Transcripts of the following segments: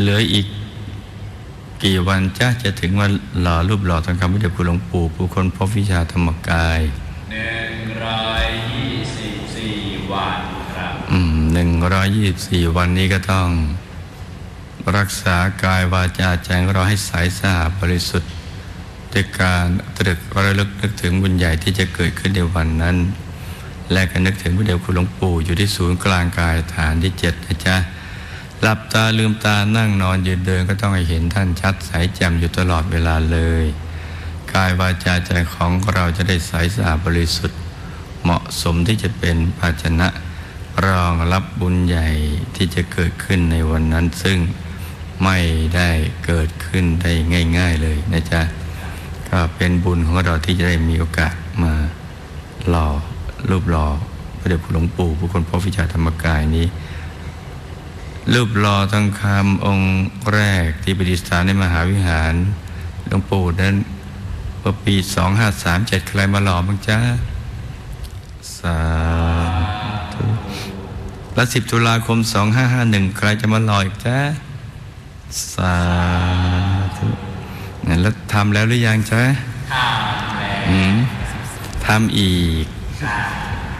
เหลืออีกกี่วันจ้าจะถึงวันหล่อรูปหล่อทองคำพระเดชคุณหลวงปู่ผู้คนพบวิชาธรรมกายหนึ่งร้อยยี่สิบสี่วันครับอืมหนึ่งร้อยยี่สิบสี่วันนี้ก็ต้อง รักษากายวาจาใจของเราให้ใสสะอาดบริสุทธิ์ด้วยการตรึกระลึกนึกถึงบุญใหญ่ที่จะเกิดขึ้นในวันนั้น และก็นึกถึงพระเดชคุณหลวงปู่อยู่ที่ศูนย์กลางกายฐานที่เจ็ดนะจ๊ะ หลับตาลืมตานั่งนอนยืนเดินก็ต้องให้เห็นท่านชัดใสแจ่มอยู่ตลอดเวลาเลย กายวาจาใจของเราจะได้ใสสะอาดบริสุทธิ์ เหมาะสมที่จะเป็นภาชนะรองรับบุญใหญ่ที่จะเกิดขึ้นในวันนั้นซึ่งไม่ได้เกิดขึ้นได้ง่าย ๆเลยนะจ๊ะ ก็เป็นบุญของเราที่จะได้มีโอกาสมาหล่อรูปหล่อพระเดชคุณหลวงปู่ผู้คนพบวิชาธรรมกายนี้ รูปหล่อทองคำองค์แรกที่ประดิษฐานในมหาวิหารหลวงปู่นั้นเมื่อปี 2537 ใครมาหล่อบ้างจ๊ะสาธุและสิบตุลาคม 2551 ใครจะมาหล่ออีกจ๊ะสาธุนั่นแล้วทำแล้วหรือยังจ๊ะทำแล้วอืมทำอีก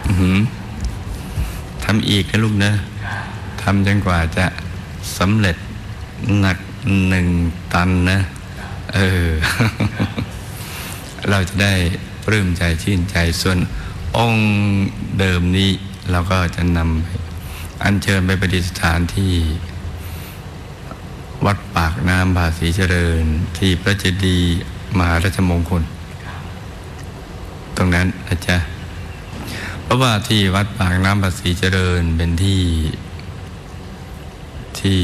อือหือทำอีกนะลูกนะ ทำจนกว่าจะสำเร็จหนักหนึ่งตันนะ เออ เราจะได้ปลื้มใจชื่นใจส่วนองค์เดิมนี้เราก็จะนำอัญเชิญไปประดิษฐานที่ วัดปากน้ำภาษีเจริญ ที่พระเจดีย์มหาราชมงคล ตรงนั้นนะจ๊ะเพราะว่าที่วัดปากน้ำภาษีเจริญเป็นที่ ที่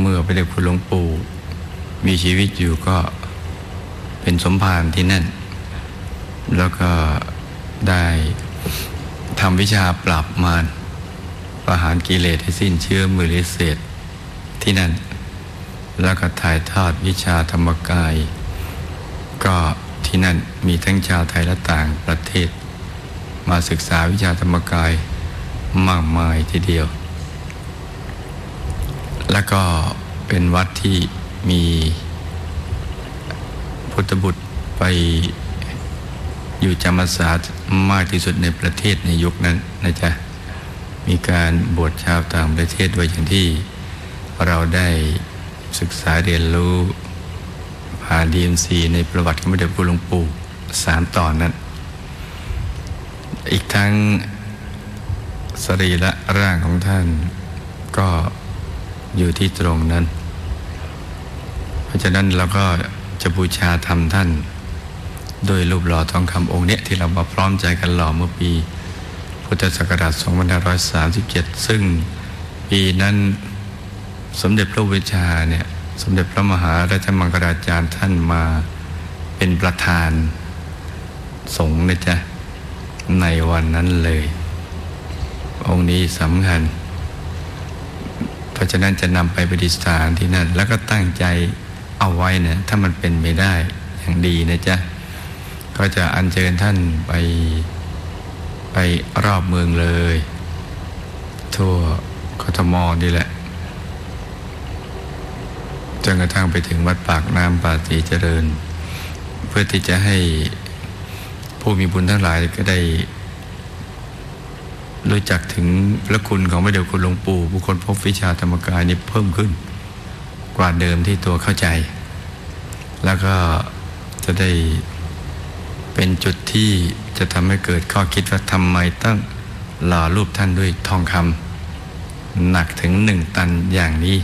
เมื่อพระเดชคุณหลวงปู่มีชีวิตอยู่ก็เป็นสมภารที่นั่น แล้วก็ได้ทำวิชาปราบมารประหารกิเลสให้สิ้นเชื้อมือฤเศษที่นั่น แล้วก็ถ่ายทอดวิชาธรรมกาย ก็ที่นั่นมีทั้งชาวไทยและต่างประเทศ มาศึกษาวิชาธรรมกายมากมายทีเดียว แล้วก็เป็นวัดที่มีพุทธบุตรไปอยู่จำพรรษามากที่สุดในประเทศในยุคนั้นนะจ๊ะมีการบวชชาวต่างประเทศด้วยอย่างที่เราได้ศึกษาเรียนรู้ผ่านดีเอ็มซีในประวัติของพระเดชคุณหลวงปู่สามตอนนั้น อีกทั้งสรีระร่างของท่านก็ อยู่ที่ตรงนั้น เพราะฉะนั้นเราก็จะบูชาธรรมท่าน โดยรูปหล่อทองคำองค์เนี้ยที่เรามาพร้อมใจกันหล่อเมื่อปี พุทธศักราช 2537 ซึ่งปีนั้นสมเด็จพระวิชาเนี่ยสมเด็จพระมหาราชมังคลาจารย์ท่านมาเป็นประธานสงฆ์นะจ๊ะในวันนั้นเลย องค์นี้สำคัญ เพราะฉะนั้นจะนำไปประดิษฐานที่นั่น แล้วก็ตั้งใจเอาไว้เนี่ยถ้ามันเป็นไม่ได้อย่างดีนะจ๊ะ ก็จะอัญเชิญท่านไปไปรอบเมืองเลย ทั่วกทมนี่แหละจนกระทั่งไปถึงวัดปากน้ำปาตีเจริญ เพื่อที่จะให้ผู้มีบุญทั้งหลายก็ได้ รู้จักถึงพระคุณของพระเดชคุณหลวงปู่บุคคลพบวิชาธรรมกายนี้เพิ่มขึ้น กว่าเดิมที่ตัวเข้าใจ แล้วก็จะได้เป็นจุดที่จะทำให้เกิดข้อคิดว่าทำไมต้องหล่อรูปท่านด้วยทองคำหนักถึงหนึ่งตันอย่างนี้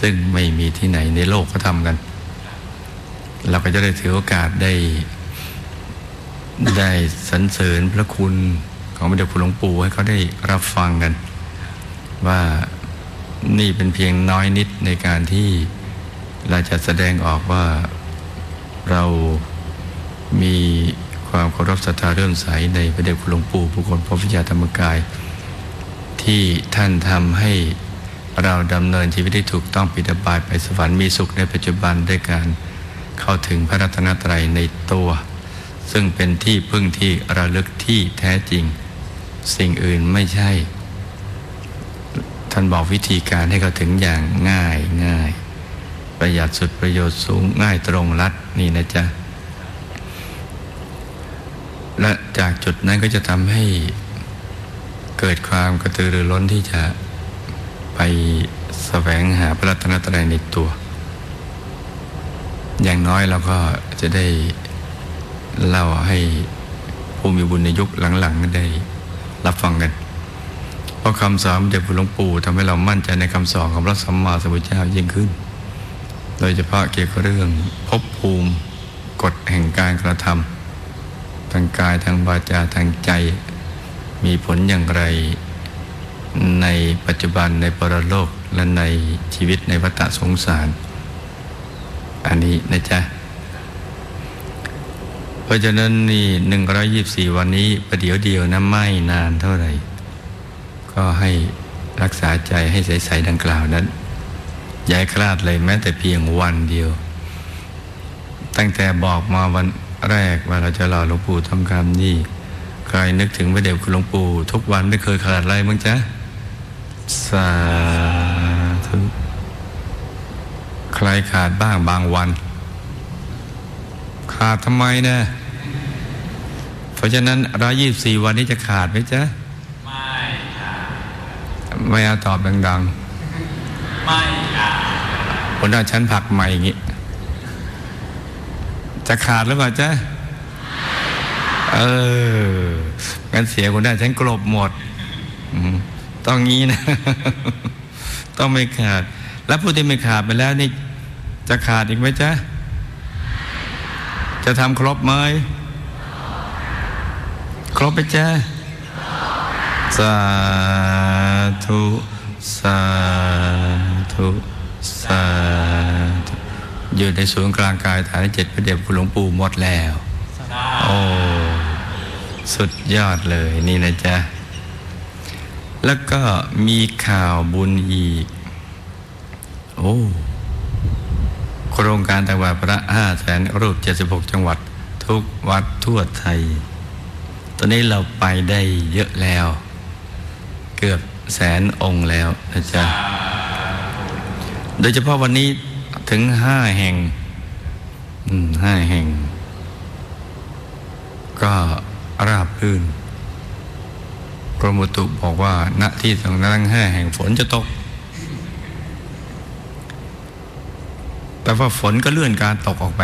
ซึ่งไม่มีที่ไหนในโลกก็ทำกัน เราก็จะได้ถือโอกาสได้ ได้สรรเสริญพระคุณ ของพระเดชคุณหลวงปู่ให้เขาได้รับฟังกัน ว่านี่เป็นเพียงน้อยนิดในการที่เราจะแสดงออกว่าเรามีความเคารพศรัทธาเริ่อมใสในพระเดชคุณหลวงปู่ผู้คนพบวิชาธรรมกาย ที่ท่านทำให้เราดำเนินชีวิตที่ถูกต้องปิดบายไปสวรรค์มีสุขในปัจจุบันด้วยการเข้าถึงพระรัตนตรัยในตัว ซึ่งเป็นที่พึ่งที่ระลึกที่แท้จริง สิ่งอื่นไม่ใช่ ท่านบอกวิธีการให้เขาถึงอย่างง่ายง่าย ประหยัดสุดประโยชน์สูงง่ายตรงรัดนี่นะจ๊ะ และจากจุดนั้นก็จะทำให้เกิดความกระตือรือร้นที่จะไปแสวงหาพระรัตนตรัยในตัว อย่างน้อยเราก็จะได้เล่าให้ผู้มีบุญในยุคหลังๆได้ รับฟังกัน เพราะคำสอนจากพระหลวงปู่ทำให้เรามั่นใจในคำสอนของพระสัมมาสัมพุทธเจ้ายิ่งขึ้น โดยเฉพาะเกี่ยวกับเรื่องภพภูมิกฎแห่งการกระทำทางกายทางวาจาทางใจ มีผลอย่างไรในปัจจุบันในปรโลกและในชีวิตในวัฏสงสาร อันนี้นะจ๊ะ เพราะฉะนั้นนี่หนึ่งร้อยี่สี่วันนี้ประเดี๋ยวเดียวนะไม่นานเท่าไหร่ ก็ให้รักษาใจให้ใส ๆ ดังกล่าวนั้นย่าให้คลาดเลยแม้แต่เพียงวันเดียว ตั้งแต่บอกมาวันแรกว่าเราจะรอหลวงปู่ทำกรรมนี่ใครนึกถึงพระเดชคุณหลวงปู่ ทุกวันไม่เคยขาดอะไรมั้งจ๊ะสาธุใครขาดบ้างบางวัน ขาดทำไมนะ เพราะฉะนั้นร้อยี่สี่วันนี้จะขาดไหมจ๊ะ ไม่ค่ะไม่เอาตอบดังไม่ค่ะๆคนเอาชั้นผักใหม่อย่างงี้ จะขาดหรือเปล่าจ๊ะ เออ งั้นเสียคนได้ฉันกลบหมดอืมต้องงี้นะ ต้องไม่ขาด แล้วผู้ที่ไม่ขาดไปแล้วนี่ จะขาดอีกไหมจ๊ะ จะทำครบไหม ครบไหมจ๊ะสาธุสาธุสาธุอยู่ในศูนย์กลางกายฐานที่เจ็ดพระเดชคุณหลวงปู่หมดแล้ว โอ้ สุดยอดเลยนี่นะจ๊ะ แล้วก็มีข่าวบุญอีก โอ้โครงการถวายพระห้าแสนรูป76จังหวัด ทุกวัดทั่วไทย ตอนนี้เราไปได้เยอะแล้ว เกือบแสนองค์แล้วนะจ๊ะ โดยเฉพาะวันนี้ถึงห้าแห่งห้าแห่ง ก็ราบรื่นกรมอุตุบอกว่า ณที่ตรงนั้นห้าแห่งฝนจะตก แต่ว่าฝนก็เลื่อนการตกออกไป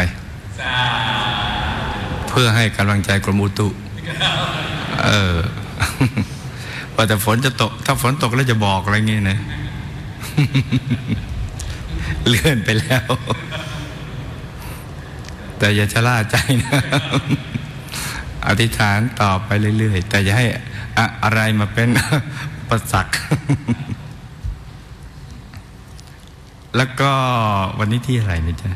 เพื่อให้กำลังใจกรมอุตุ เออว่าแต่ฝนจะตก ถ้าฝนตกแล้วจะบอกอะไรเงี้ยนะเลื่อนไปแล้ว แต่อย่าชะล่าใจนะ อธิษฐานต่อไปเรื่อยๆ แต่อย่าให้อะอะไรมาเป็นประสัก แล้วก็วันนี้ที่อะไรนะจ๊ะ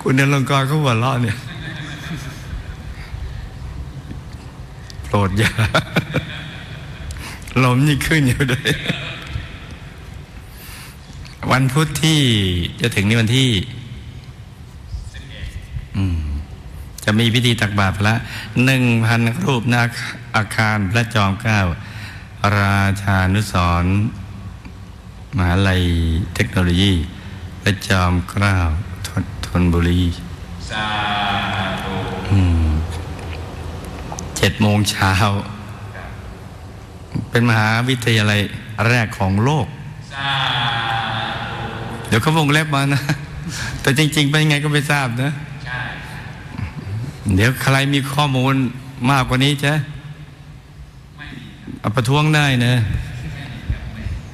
คุณนรงกรเขาหัวเราะเนี่ยโปรดอย่าลมยิ่งขึ้นอยู่เลยวันพุธที่จะถึงนี่วันที่จะมีพิธีตักบาตรพระหนึ่งพันรูปนาอาคารพระจอมเกล้า ราชานุสรณ์มหาลัยเทคโนโลยี พระจอมเกล้า นธนบุรีสาธุเจ็ดโมงเช้า เป็นมหาวิทยาลัยแรกของโลกสาธุเดี๋ยวเขาวงเล็บมานะ แต่จริง ๆ เป็นยังไงก็ไม่ทราบนะใช่เดี๋ยวใครมีข้อมูลมากกว่านี้จะเอาประท้วงได้นะ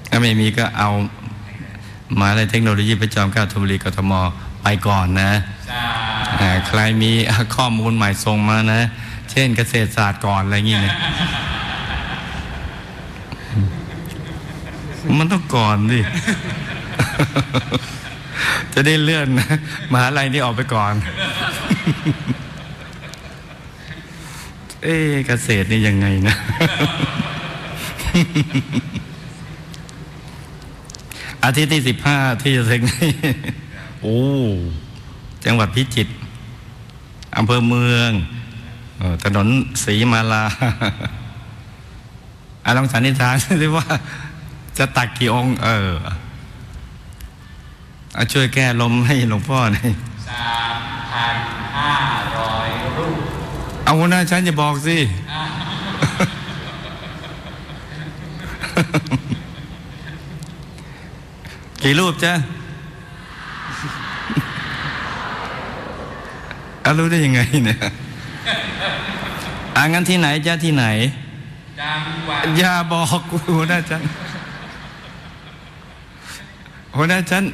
ถ้าไม่มีก็เอามหาลัยเทคโนโลยีประจอมเกล้าธนบุรีกทม ไปก่อนนะสาอ่าใครมีข้อมูลใหม่ส่งมานะ เช่นเกษตรศาสตร์ก่อนอะไรอย่างงี้นะมันต้องก่อนดิ จะได้เลื่อนนะมหาลัยนี่ออกไปก่อน เอ๊ะเกษตรนี่ยังไงนะ อาทิตย์ที่สิบห้าที่จะถึงนี้โอ้จังหวัดพิจิตรอำเภอเมืองเออถนนสีมาลาอะลองสันนิษฐานสิว่า จะตักกี่องค์ เออเอาช่วยแก้ลมให้หลวงพ่อหน่อยสามพันห้าร้อยรูป เอาหัวหน้าฉันจะบอกสิ กี่รูปจ๊ะ อารู้ได้ยังไงเนี่ยอ่างั้นที่ไหนจ๊ะที่ไหนจังหวัดอย่าบอกกูหัวหน้าฉันหัวหน้าฉัน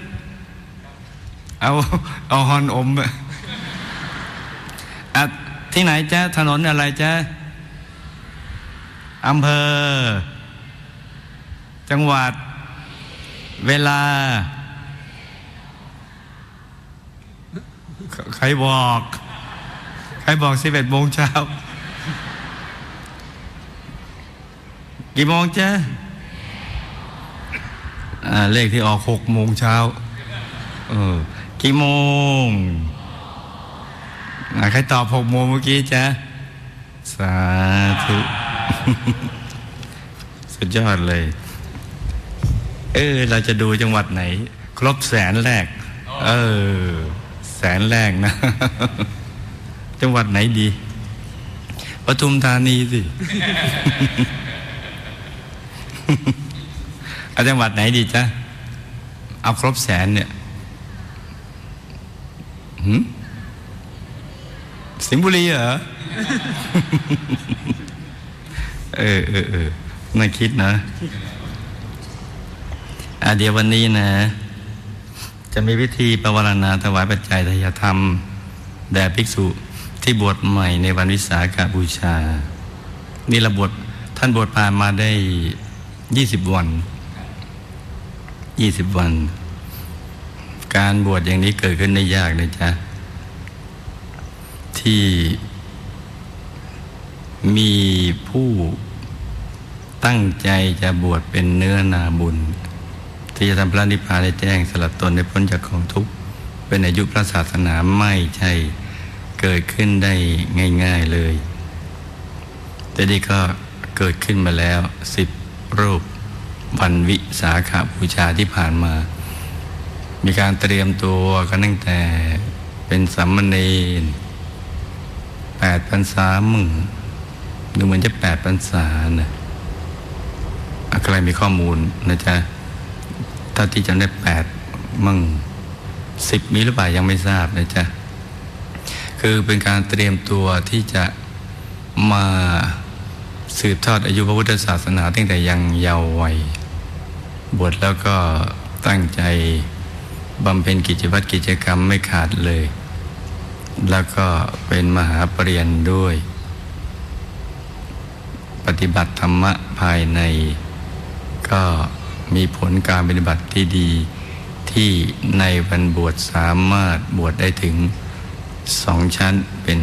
เอาเอาฮอนอมอะอะที่ไหนจ๊ะถนนอะไรจ๊ะอำเภอ จังหวัด เวลา ใครบอก ใครบอกสิบเอ็ดโมงเช้า กี่โมงจ๊ะเลขที่ออกหกโมงเช้า เออ กี่โมง ใครตอบหกโมงเมื่อกี้จ๊ะ สาธุ สุดยอดเลย เออ เราจะดูจังหวัดไหน ครบแสนแรก เออ แสนแรกนะ จังหวัดไหนดีปทุมธานีสิเอาจังหวัดไหนดีจ๊ะ เอาครบแสนเนี่ยหืมสิงห์บุรีเหรอ เออเออเออน่าคิดนะอะเดี๋ยววันนี้นะ จะมีพิธีประวรณาถวายปัจจัยทายธรรม แด่ภิกษุ ที่บวชใหม่ในวันวิสาขบูชา นี่ราบวชท่านบวชผ่านมาได้ยี่สิบวันยี่สิบวัน การบวชอย่างนี้เกิดขึ้นได้ยากเลยจ้ะที่มีผู้ตั้งใจจะบวชเป็นเนื้อนาบุญ ที่จะทำพระนิพพานได้แจ้งสลัดตนได้พ้นจากของทุกข์เป็นอายุพระศาสนาไม่ใช่ เกิดขึ้นได้ง่าย ๆเลย แต่นี่ก็เกิดขึ้นมาแล้วสิบรูปวันวิสาขาบูชาที่ผ่านมา มีการเตรียมตัวกันตั้งแต่เป็นสัมมเนรแปดพรรษามึงดูเหมือนจะแปดพรรษานะอะใครมีข้อมูลนะจ๊ะถ้าที่จำได้แปดมั่งสิบมีหรือเปล่ายังไม่ทราบนะจ๊ะ คือเป็นการเตรียมตัวที่จะมาสืบทอดอายุพระพุทธศาสนาตั้งแต่ยังเยาว์วัย บวชแล้วก็ตั้งใจบำเพ็ญกิจวัตรกิจกรรมไม่ขาดเลย แล้วก็เป็นมหาปรริญญาด้วย ปฏิบัติธรรมะภายใน ก็มีผลการปฏิบัติที่ดีที่ในวันบวชสามารถบวชได้ถึง สองชั้นเป็น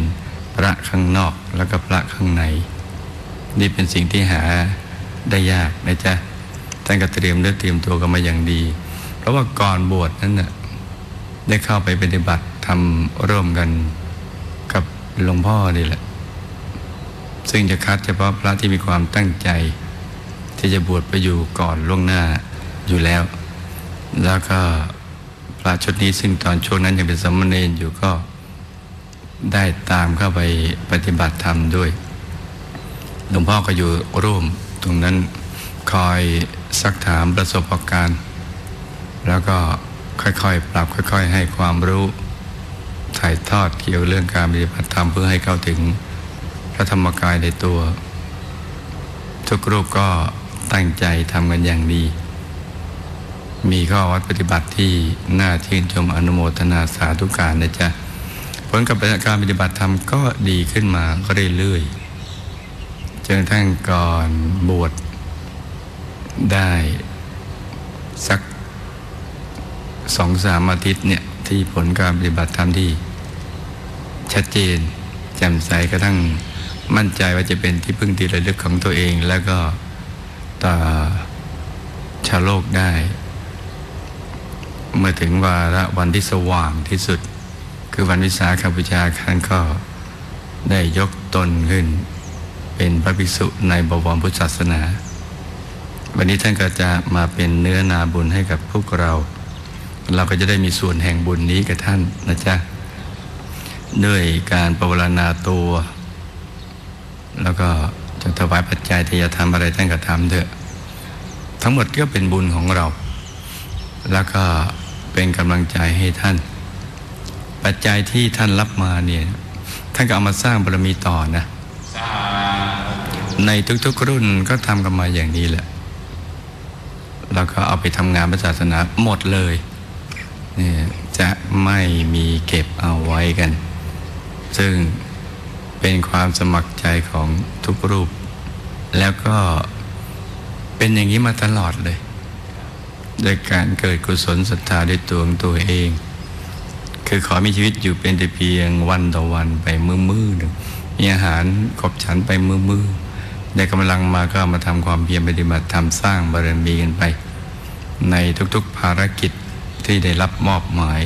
พระข้างนอกแล้วก็พระข้างใน นี่เป็นสิ่งที่หาได้ยากนะจ๊ะท่านก็เตรียมเนื้อเตรียมตัวกันมาอย่างดี เพราะว่าก่อนบวชนั้นน่ะได้เข้าไปปฏิบัติทำร่วมกันกับหลวงพ่อนี่แหละ ซึ่งจะคัดเฉพาะพระที่มีความตั้งใจ ที่จะบวชไปอยู่ก่อนล่วงหน้าอยู่แล้ว แล้วก็พระชุดนี้ซึ่งตอนช่วงนั้นยังเป็นสามเณรอยู่ก็ ได้ตามเข้าไปปฏิบัติธรรมด้วย หลวงพ่อก็อยู่ร่วมตรงนั้นคอยซักถามประสบการณ์ แล้วก็ค่อยๆ ปรับค่อย ๆ ให้ความรู้ ถ่ายทอดเกี่ยวเรื่องการปฏิบัติธรรมเพื่อให้เข้าถึงพระธรรมกายในตัว ทุกรูปก็ตั้งใจทำกันอย่างดี มีข้อวัดปฏิบัติที่น่าชื่นชมอนุโมทนาสาธุการนะจ๊ะ ผลกับการปฏิบัติธรรมก็ดีขึ้นมาก็เรื่อยๆจนกระทั่งก่อนบวชได้สักสองสามอาทิตย์เนี่ยที่ผลการปฏิบัติธรรมที่ชัดเจนแจ่มใสกระทั่งมั่นใจว่าจะเป็นที่พึ่งที่ระลึกของตัวเองแล้วก็ต่อชาวโลกได้ เมื่อถึงวาระวันที่สว่างที่สุด คือวันวิสาขบูชาท่านก็ได้ยกตนขึ้น เป็นพระภิกษุในบวรพุทธศาสนา วันนี้ท่านก็จะมาเป็นเนื้อนาบุญให้กับพวกเรา เราก็จะได้มีส่วนแห่งบุญนี้กับท่านนะจ๊ะด้วยการปรารณาตัว แล้วก็จะถวายปัจจัยที่จะทำอะไรท่านก็ทำเถอะ ทั้งหมดก็เป็นบุญของเรา แล้วก็เป็นกำลังใจให้ท่าน ปัจจัยที่ท่านรับมาเนี่ยท่านก็เอามาสร้างบารมีต่อนะในทุกๆรุ่นก็ทำกันมาอย่างนี้แหละแล้วก็เอาไปทำงานพระศาสนาหมดเลยนี่จะไม่มีเก็บเอาไว้กัน ซึ่งเป็นความสมัครใจของทุกรูป แล้วก็เป็นอย่างนี้มาตลอดเลยโดยการเกิดกุศลศรัทธาด้วยตัวของตัวเอง คือขอมีชีวิตอยู่เป็นแต่เพียงวันต่อวันไปมือมือหนึ่งมีอาหารขบฉันไปมือมือได้กำลังมาก็มาทำความเพียรปฏิบัติทำสร้างบารมีกันไป ในทุกๆภารกิจที่ได้รับมอบหมาย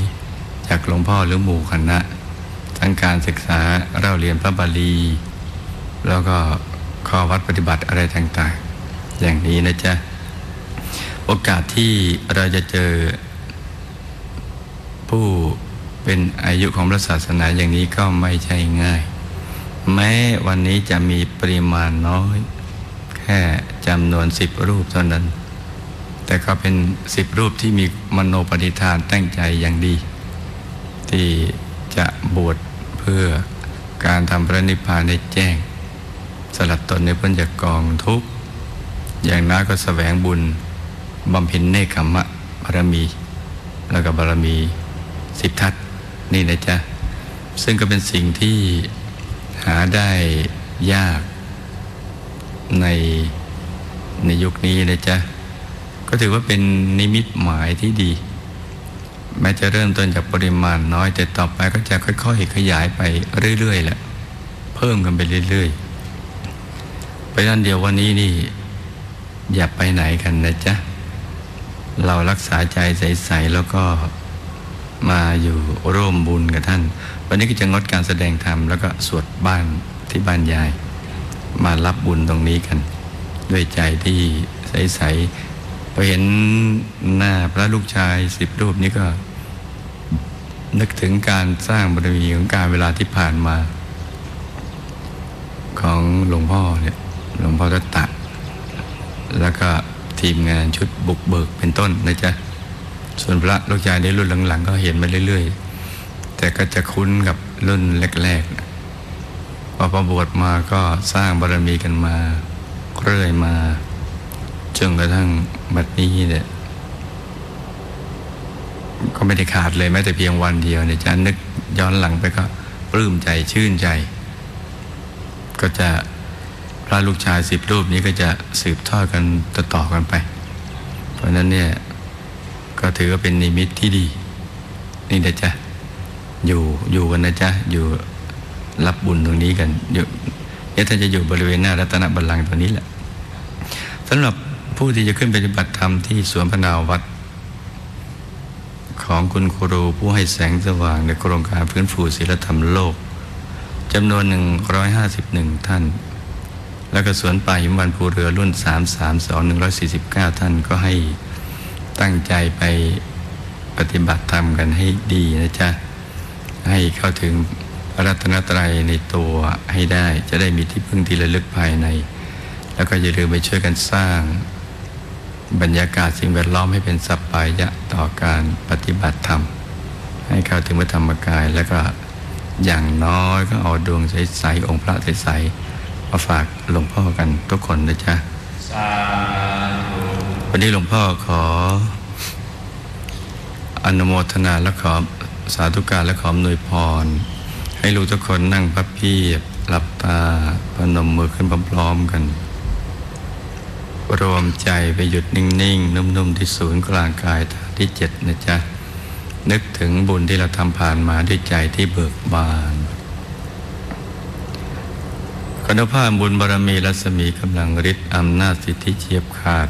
จากหลวงพ่อหรือหมู่คณะ ทั้งการศึกษาเราเรียนพระบาลี แล้วก็ข้อวัดปฏิบัติอะไรต่างๆ อย่างนี้นะจ๊ะ โอกาสที่เราจะเจอผู้ เป็นอายุของพระศาสนาอย่างนี้ก็ไม่ใช่ง่าย แม้วันนี้จะมีปริมาณน้อย แค่จำนวนสิบรูปเท่านั้น แต่ก็เป็นสิบรูปที่มีมโนปณิธานตั้งใจอย่างดี ที่จะบวชเพื่อการทำพระนิพพานให้แจ้ง สลัดตนในพ้นจากกองทุกข์ อย่างน้อยก็แสวงบุญบำเพ็ญเนคขมะบารมี แล้วก็บารมีสิบทัศ นี่นะจ๊ะ ซึ่งก็เป็นสิ่งที่หาได้ยากในในยุคนี้นะจ๊ะ ก็ถือว่าเป็นนิมิตหมายที่ดี แม้จะเริ่มต้นจากปริมาณน้อย แต่ต่อไปก็จะค่อยๆขยายไปเรื่อยๆแหละ เพิ่มกันไปเรื่อยๆ ไปด้านเดียววันนี้นี่อย่าไปไหนกันนะจ๊ะ เรารักษาใจใสๆแล้วก็ มาอยู่ร่วมบุญกับท่าน วันนี้ก็จะงดการแสดงธรรมแล้วก็สวดบ้านที่บ้านยาย มารับบุญตรงนี้กัน ด้วยใจที่ใสๆพอเห็นหน้าพระลูกชายสิบรูปนี้ก็ นึกถึงการสร้างบารมีของการเวลาที่ผ่านมา ของหลวงพ่อเนี่ยหลวงพ่อรัตตะแล้วก็ทีมงานชุดบุกเบิกเป็นต้นนะจ๊ะ ส่วนพระลูกชายในรุ่นหลัง ๆ ก็เห็นมาเรื่อย ๆ แต่ก็จะคุ้นกับรุ่นแรกๆนะพอประบวชมาก็สร้างบารมีกันมาเรื่อยมาจนกระทั่งบัดนี้เนี่ยก็ไม่ได้ขาดเลยแม้แต่เพียงวันเดียวเนี่ยจะนึกย้อนหลังไปก็ปลื้มใจชื่นใจ ก็จะพระลูกชายสิบรูปนี้ก็จะสืบทอดกันต่อๆกันไป เพราะฉะนั้นเนี่ย ก็ถือว่าเป็นนิมิตที่ดี นี่นะจ๊ะอยู่อยู่กันนะจ๊ะอยู่รับบุญตรงนี้กันอยู่เนี่ยท่านจะอยู่บริเวณหน้ารัตนบัลลังก์ตัวนี้แหละสำหรับผู้ที่จะขึ้นปฏิบัติธรรมที่สวนพนาวัดของคุณครูผู้ให้แสงสว่างในโครงการฟื้นฟูศีลธรรมโลกจำนวน 151 ท่าน แล้วก็สวนป่าหิมวันภูเรือรุ่น 332 149 ท่านก็ให้ ตั้งใจไปปฏิบัติธรรมกันให้ดีนะจ๊ะ ให้เข้าถึงระรัตนตรัยในตัวให้ได้จะได้มีที่พึ่งที่ระลึกภายใน แล้วก็อย่าลืมไปช่วยกันสร้าง บรรยากาศสิ่งแวดล้อมให้เป็นสัปปายะต่อการปฏิบัติธรรม ให้เข้าถึงพระธรรมกายแล้วก็อย่างน้อยก็เอาดวงใสๆองค์พระใสๆมาฝากหลวงพ่อกันทุกคนนะจ๊ะสา วันนี้หลวงพ่อขอ อนุโมทนาและขอสาธุการและขออำนวยพร ให้ลูกทุกคนนั่งพับเพียบหลับตาพนมมือขึ้นพร้อมๆกัน รวมใจไปหยุดนิ่งๆ นุ่มๆ ที่ศูนย์กลางกายฐานที่เจ็ดนะจ๊ะ นึกถึงบุญที่เราทำผ่านมาด้วยใจที่เบิกบานคุณภาพบุญบารมีรัศมีกำลังฤทธิ์อำนาจสิทธิเฉียบขาด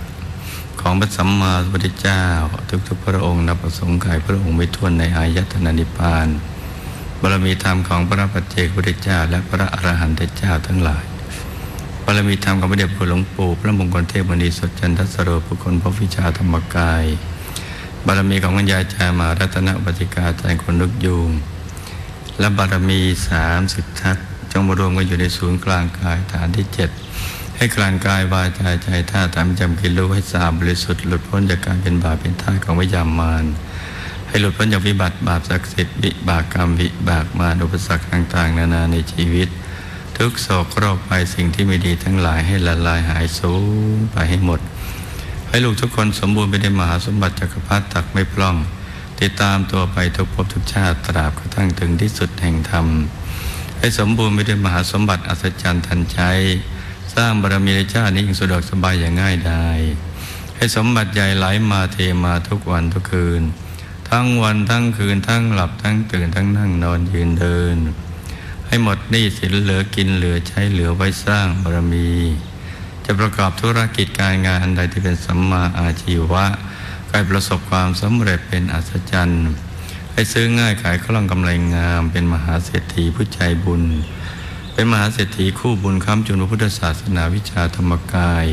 ของพระสัมมาสัมพุทธเจ้า ทุกๆพระองค์นับประสงค์กายพระองค์ไม่ท้วนในอายตนะนิพพานบารมีธรรมของพระปัจเจกพุทธเจ้า และพระอรหันตเจ้าทั้งหลายบารมีธรรมของพระเดชพระคุหลวงปู่พระมงคลเทพมณีสดจันทสโรผู้คนพระวิชาธรรมกายบารมีของคุณยาจามารัตนปฏิกาใจคนลุกยูงและบารมีสามสิบทัศจงมารวมกันอยู่ในศูนย์กลางกายฐานที่เจ็ด ให้กลางกายวาจาใจท่าตามจำกินรู้ให้สะอาดบริสุทธิ์หลุดพ้นจากการเป็นบาปเป็นท่าของวิญญามารให้หลุดพ้นจากวิบัติบาปศักดิ์สิทธิ์วิบากกรรมวิบากมารอุปสรรคต่าง ๆ นานาในชีวิต ทุกโศกโรคภัยสิ่งที่ไม่ดีทั้งหลายให้ละลายหายสูญไปให้หมด ให้ลูกทุกคนสมบูรณ์ไปด้วยมหาสมบัติจักรพรรดิตักไม่พล่อง ติดตามตัวไปทุกภพทุกชาติตราบกระทั่งถึงที่สุดแห่งธรรมให้สมบูรณ์ไปด้วยมหาสมบัติอัศจรรย์ทันใจ สร้างบารมีในชาตินี้อย่งสะดวกสบายอย่างง่ายดายให้สมบัติใหญ่ไหลมาเทมาทุกวันทุกคืน ทั้งวันทั้งคืนทั้งหลับทั้งตื่นทั้งนั่งนอนยืนเดิน ให้หมดหนี้สินเหลือกินเหลือใช้เหลือไว้สร้างบารมี จะประกอบธุรกิจการงานอันใดที่เป็นสัมมาอาชีวะใกลประสบความสำเร็จเป็นอัศจรรย์ให้ซื้อง่ายขายคล่องกำไรงามเป็นมหาเศรษฐีผู้ใจบุญ เป็นมหาเศรษฐีคู่บุญค้ำจุนพระพุทธศาสนาวิชาธรรมกาย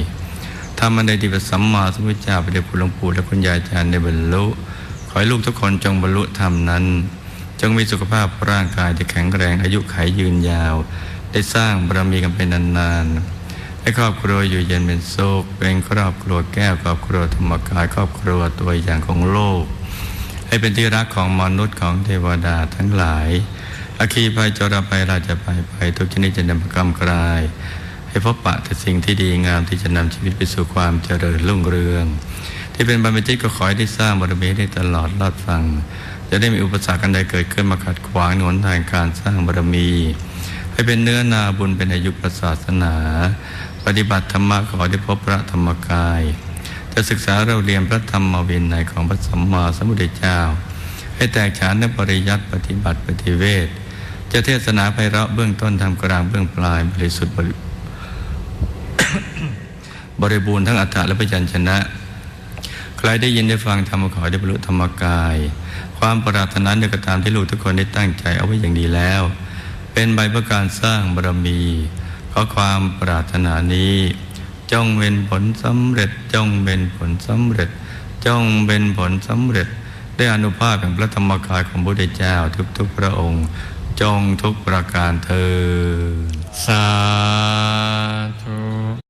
ทำอันใดที่ป็นสัมมาสัมพุทธเจ้าไปได้คุณหลวงปู่และคุณยายอาจารย์ได้บรรลุ ขอให้ลูกทุกคนจงบรรลุธรรมนั้น จงมีสุขภาพร่างกายที่แข็งแรงอายุขยยืนยาว ได้สร้างบารมีกันเป็นนานๆให้ครอบครัวอยู่เย็นเป็นสุขเป็นครอบครัวแก้วครอบครัวธรรมกายครอบครัวตัวอย่างของโลก ให้เป็นที่รักของมนุษย์ของเทวดาทั้งหลาย อาคีภัยจรภัยราชภัยภัยทุกชนิดจะนำกรรมกลาย ให้พบปะแต่สิ่งที่ดีงามที่จะนำชีวิตไปสู่ความเจริญรุ่งเรือง ที่เป็นบรรพจิตก็ขอให้ได้สร้างบารมีได้ตลอดรอดฟัง จะได้มีอุปสรรคอันใดเกิดขึ้นมาขัดขวางหนนทางการสร้างบารมี ให้เป็นเนื้อนาบุญเป็นอายุประศาสนา ปฏิบัติธรรมะขอได้พบพระธรรมกาย จะศึกษาเราเรียนพระธรรมวินัยของพระสัมมาสัมพุทธเจ้า ให้แตกฉานในปริยัติปฏิบัติปฏิเวทจะเทศนาไพเราะเบื้องต้นทำกลางเบื้องปลายบริสุทธิ์บริบริบูรณ์ทั้งอัฏฐะและพยัญชนะ ใครได้ยินได้ฟังธรรมขอได้บรรลุธรรมกาย ความปรารถนาเดียวก็ตามที่ลูกทุกคนได้ตั้งใจเอาไว้อย่างดีแล้ว เป็นใบประการสร้างบารมีขอความปรารถนานี้จงเป็นผลสำเร็จจงเป็นผลสำเร็จจงเป็นผลสำเร็จ ได้อนุภาพแห่งพระธรรมกายของพระพุทธเจ้าทุกๆพระองค์ จงทุกประการเธอสาธุ